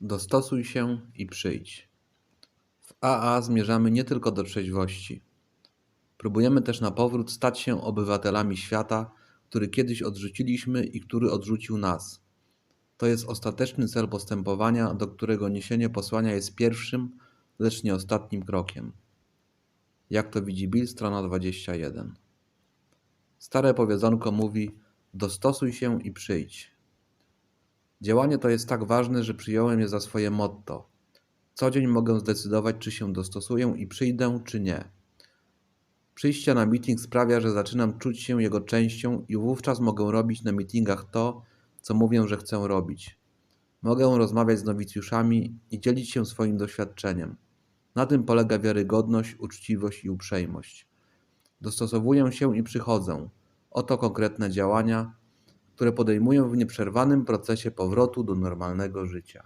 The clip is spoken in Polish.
Dostosuj się i przyjdź. W AA zmierzamy nie tylko do trzeźwości. Próbujemy też na powrót stać się obywatelami świata, który kiedyś odrzuciliśmy i który odrzucił nas. To jest ostateczny cel postępowania, do którego niesienie posłania jest pierwszym, lecz nie ostatnim krokiem. Jak to widzi Bill, strona 21. Stare powiedzonko mówi: dostosuj się i przyjdź. Działanie to jest tak ważne, że przyjąłem je za swoje motto. Co dzień mogę zdecydować, czy się dostosuję i przyjdę, czy nie. Przyjście na meeting sprawia, że zaczynam czuć się jego częścią i wówczas mogę robić na meetingach to, co mówię, że chcę robić. Mogę rozmawiać z nowicjuszami i dzielić się swoim doświadczeniem. Na tym polega wiarygodność, uczciwość i uprzejmość. Dostosowuję się i przychodzę. Oto konkretne działania, które podejmuję w nieprzerwanym procesie powrotu do normalnego życia.